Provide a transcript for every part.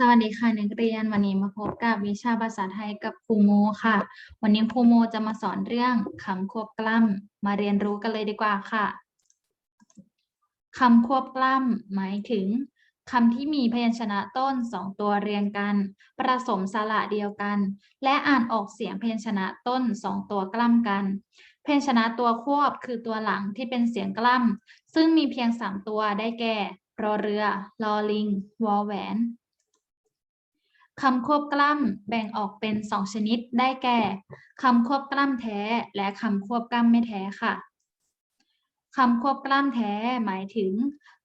สวัสดีค่ะนักเรียนวันนี้มาพบกับวิชาภาษาไทยกับครูโมค่ะ วันนี้ครูโมจะมาสอนเรื่องคำควบกล้ำมาเรียนรู้กันเลยดีกว่าค่ะคำควบกล้ำหมายถึงคำที่มีพยัญชนะต้นสองตัวเรียงกัน ประสมสระเดียวกัน และอ่านออกเสียงพยัญชนะต้นสองตัวกล้ำกัน พยัญชนะตัวควบคือตัวหลังที่เป็นเสียงกล้ำซึ่งมีเพียงสามตัวได้แก่รอเรือ ลอลิง วอแหวน คำควบกล้ำแบ่งออกเป็นสองชนิดได้แก่คำควบกล้ำแท้ และคำควบกล้ำไม่แท้ค่ะคำควบกล้ำแท้หมายถึง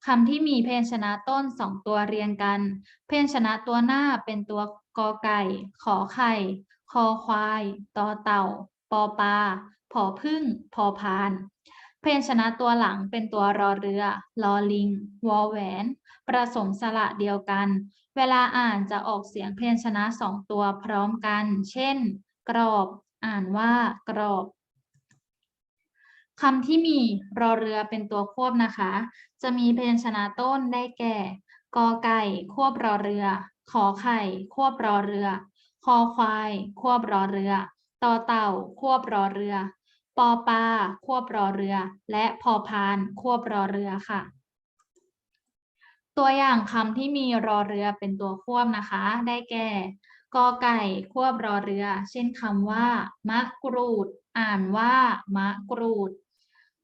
คำที่มีเพยัญชนะต้นสองตัวเรียงกัน เพยัญชนะตัวหน้าเป็นตัวกอไก่ ขอไข่ คอควายตอเต่า ปอปลาผอพึ่ง พอพาน เพยัญชนะตัวหลังเป็นตัวรอเรือ ลอลิง วอแหวน ประสมสระเดียวกัน เวลาอ่านจะออกเสียงพยัญชนะสองตัวพร้อมกัน เช่น กรอบ อ่านว่ากรอบคำที่มีรอเรือเป็นตัวควบนะคะ จะมีพยัญชนะต้นได้แก่ กอไก่ ควบรอเรือ ขอไข่ ควบรอเรือ คอควาย ควบรอเรือ ต่อเต่า ควบรอเรือ ปอปลา ควบรอเรือ และพอพาน ควบรอเรือค่ะ ตัวอย่างคำที่มีรอเรือเป็นตัวควบนะคะ ได้แก่กอไก่ควบรอเรือ เช่นคำว่า มะกรูด อ่านว่า มะกรูด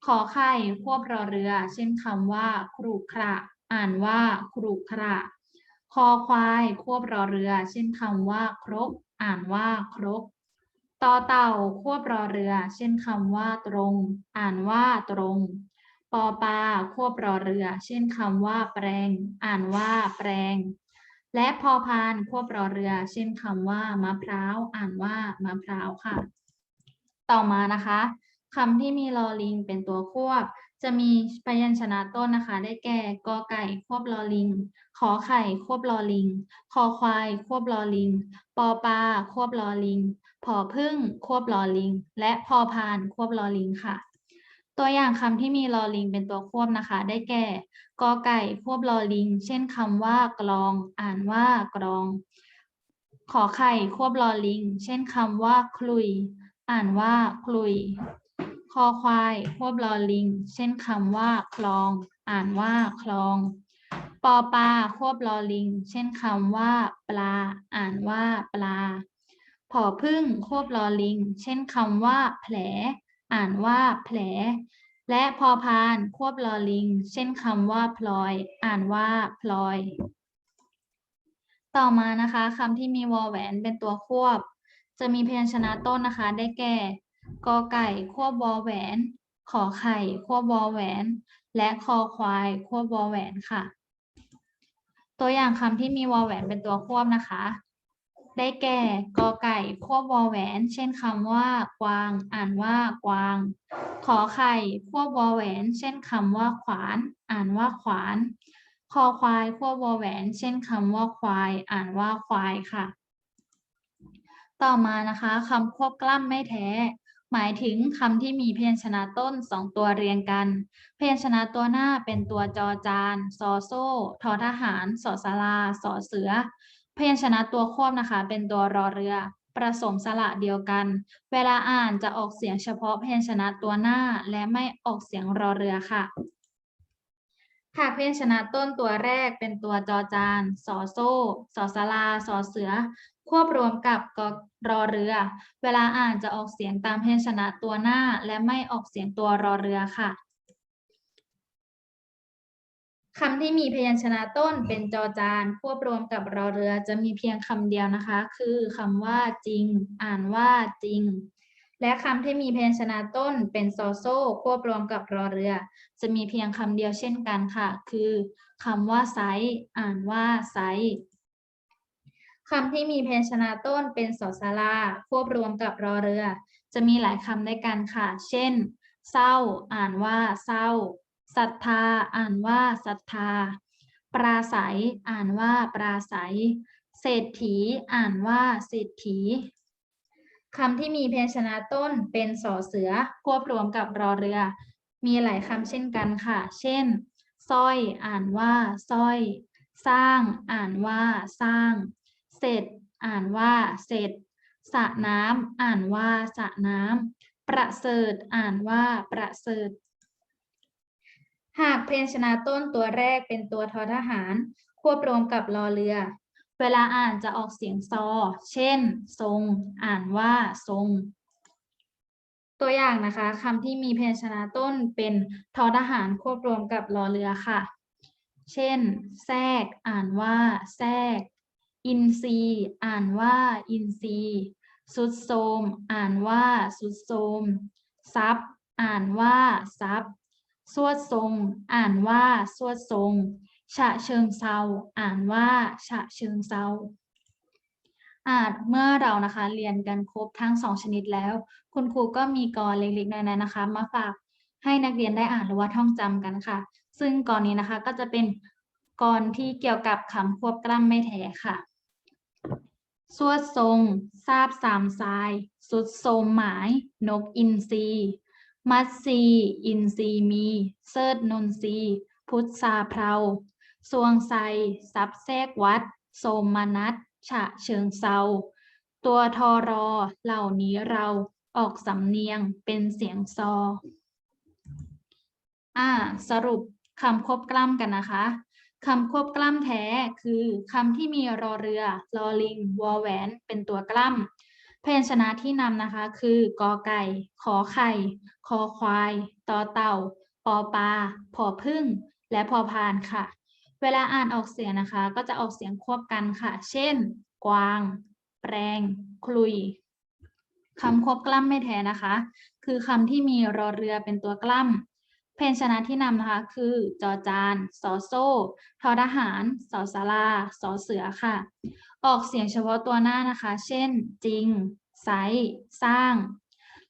ขอไข่ควบรอเรือ เช่นคำว่า ครุขระอ่านว่า ครุขระคอควายควบรอเรือ เช่นคำว่า ครก อ่านว่า ครกต่อเต่าควบรอเรือ เช่นคำว่า ตรง อ่านว่าตรง ปอปลาควบรอเรือ เช่นคำว่าแปลง อ่านว่าแปลง และพอพานควบรอเรือ เช่นคำว่ามะพร้าว อ่านว่ามะพร้าวค่ะ ต่อมานะคะคำที่มีลอลิงเป็นตัวควบ จะมีพยัญชนะต้นนะคะ ได้แก่กอไก่ควบลอลิง ขอไข่ควบลอลิง คอควายควบลอลิง ปอปลาควบลอลิง ผอพึ่งควบลอลิง และพอพานควบลอลิงค่ะ ตัวอย่างคำที่มีลอลิงเป็นตัวควบนะคะ ได้แก่กอไก่ควบลอลิง เช่นคำว่ากลอง อ่านว่ากรอง ขอไข่ควบลอลิง เช่นคำว่าคลุย อ่านว่าคลุย คอควายควบลอลิง เช่นคำว่าคลอง อ่านว่าคลอง ปอปลาควบลอลิง เช่นคำว่าปลา อ่านว่าปลาผอพึ่งควบลอลิง เช่นคำว่าแผล อ่านว่าแผล และพอพานควบลอลิง เช่นคำว่าพลอย อ่านว่าพลอย ต่อมานะคะคำที่มีวอแหวนเป็นตัวควบ จะมีพยัญชนะต้นนะคะ ได้แก่กอไก่ควบวอแหวน ขอไข่ควบวอแหวน และคอควายควบวอแหวนค่ะ ตัวอย่างคำที่มีวอแหวนเป็นตัวควบนะคะ ได้แก่กอไก่ควบวอแหวน เช่นคำว่ากวาง อ่านว่ากวาง ขอไข่ควบวอแหวน เช่นคำว่าขวาน อ่านว่าขวาน คอควายควบวอแหวน เช่นคำว่าควาย อ่านว่าควายค่ะ ต่อมานะคะคำควบกล้ำไม่แท้ หมายถึงคำที่มีพยัญชนะต้นสองตัวเรียงกัน พยัญชนะตัวหน้าเป็นตัวจอจาน ซอโซ่ ทอทหาร สอสาราสอเสือ พยัญชนะตัวควบนะคะ เป็นตัวรอเรือประสมสระเดียวกัน เวลาอ่านจะออกเสียงเฉพาะพยัญชนะตัวหน้า และไม่ออกเสียงรอเรือค่ะ หากพยัญชนะต้นตัวแรกเป็นตัวจอจานสอโซ่สอสาราสอเสือ ควบรวมกับกรอเรือ เวลาอ่านจะออกเสียงตามพยัญชนะตัวหน้า และไม่ออกเสียงตัวรอเรือค่ะ คำที่มีพยัญชนะต้นเป็นจอจานควบรวมกับรอเรือจะมีเพียงคำเดียวนะคะ คือคำว่าจริง อ่านว่าจริง และคำที่มีพยัญชนะต้นเป็นซอโซ่ควบรวมกับรอเรือ จะมีเพียงคำเดียวเช่นกันค่ะ คือคำว่าไซอ่านว่าไซคำที่มีพยัญชนะต้นเป็นสอสาราควบรวมกับรอเรือ จะมีหลายคำด้วยกันค่ะ เช่น เศร้า อ่านว่าเศร้า ศรัทธาอ่านว่าศรัทธา ปราศัย อ่านว่าปราศัย เศรษฐี อ่านว่าเศรษฐีคำที่มีพยัญชนะต้นเป็นสอเสือควบรวมกับรอเรือ มีหลายคำเช่นกันค่ะ เช่นสร้อย อ่านว่าสร้อย สร้าง อ่านว่าสร้าง เสร็จ อ่านว่าเสร็จสระน้ำอ่านว่าสระน้ำประเสริฐ อ่านว่าประเสริฐ หากพยัญชนะต้นตัวแรกเป็นตัวทอทหาร ควบรวมกับรอเรือ เวลาอ่านจะออกเสียงซอ เช่น ทรง อ่านว่าทรง ตัวอย่างนะคะคำที่มีพยัญชนะต้นเป็นทอทหารควบรวมกับรอเรือค่ะ เช่น แทรก อ่านว่าแทรก อินทรีอ่านว่าอินทรีสุดโทมอ่านว่าสุดโทมซับ อ่านว่าซับ สวดทรง อ่านว่าสวดทรง ฉะเชิงเซาอ่านว่า ฉะเชิงเซาอาจเมื่อเรานะคะเรียนกันครบทั้งสองชนิดแล้ว คุณครูก็มีกรเล็กๆน้อยๆนะคะ มาฝากให้นักเรียนได้อ่านหรือว่าท่องจำกันค่ะ ซึ่งกรนี้นะคะก็จะเป็นกรที่เกี่ยวกับคำควบกล้ำไม่แท้ค่ะสวดทรงทราบสามทราย สุดโสมหมาย นกอินทรี มัดซี อินทรีมี เซิร์ดนนทรีพุทธาเพราสวงไซซับแทกวัด โสมนัสฉะเชิงเซา ตัวทอรอ เหล่านี้เราออกสำเนียงเป็นเสียงซอ อ่า สรุปคำควบกล้ำกันนะคะคำควบกล้ำแท้คือคำที่มีรอเรือ รอลิง วอแหวน เป็นตัวกล้ำ พยัญชนะที่นำนะคะ คือกอไก่ ขอไข่ คอควาย ตอเต่า ปอปลาพอพึ่ง และพอพานค่ะ เวลาอ่านออกเสียงนะคะ ก็จะออกเสียงควบกันค่ะ เช่น กวาง แปรง คลุยคำควบกล้ำไม่แท้นะคะ คือคำที่มีรอเรือเป็นตัวกล้ เพนชนะที่นำนะคะ คือจอจานสอโซ่ทอทหารสอสาราสอเสือค่ะ ออกเสียงเฉพาะตัวหน้านะคะ เช่น จริง ไซส์สร้าง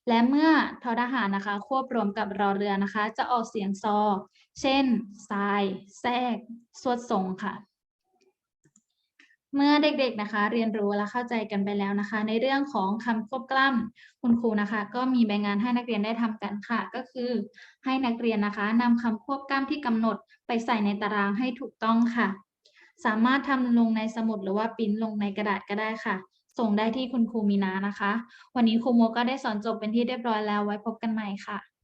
และเมื่อทอทหารนะคะ ควบรวมกับรอเรือนะคะ จะออกเสียงซอ เช่นทราย แทรกสวดทรงค่ะ เมื่อเด็กๆนะคะ เรียนรู้และเข้าใจกันไปแล้วนะคะ ในเรื่องของคำควบกล้ำคุณครูนะคะ ก็มีใบงานให้นักเรียนได้ทำกันค่ะ ก็คือให้นักเรียนนะคะนำคำควบกล้ำที่กำหนดไปใส่ในตารางให้ถูกต้องค่ะ สามารถทำลงในสมุดหรือว่าปิ้นลงในกระดาษก็ได้ค่ะ ส่งได้ที่คุณครูมีนานะคะ วันนี้ครูโมก็ได้สอนจบเป็นที่เรียบร้อยแล้วไว้พบกันใหม่ค่ะ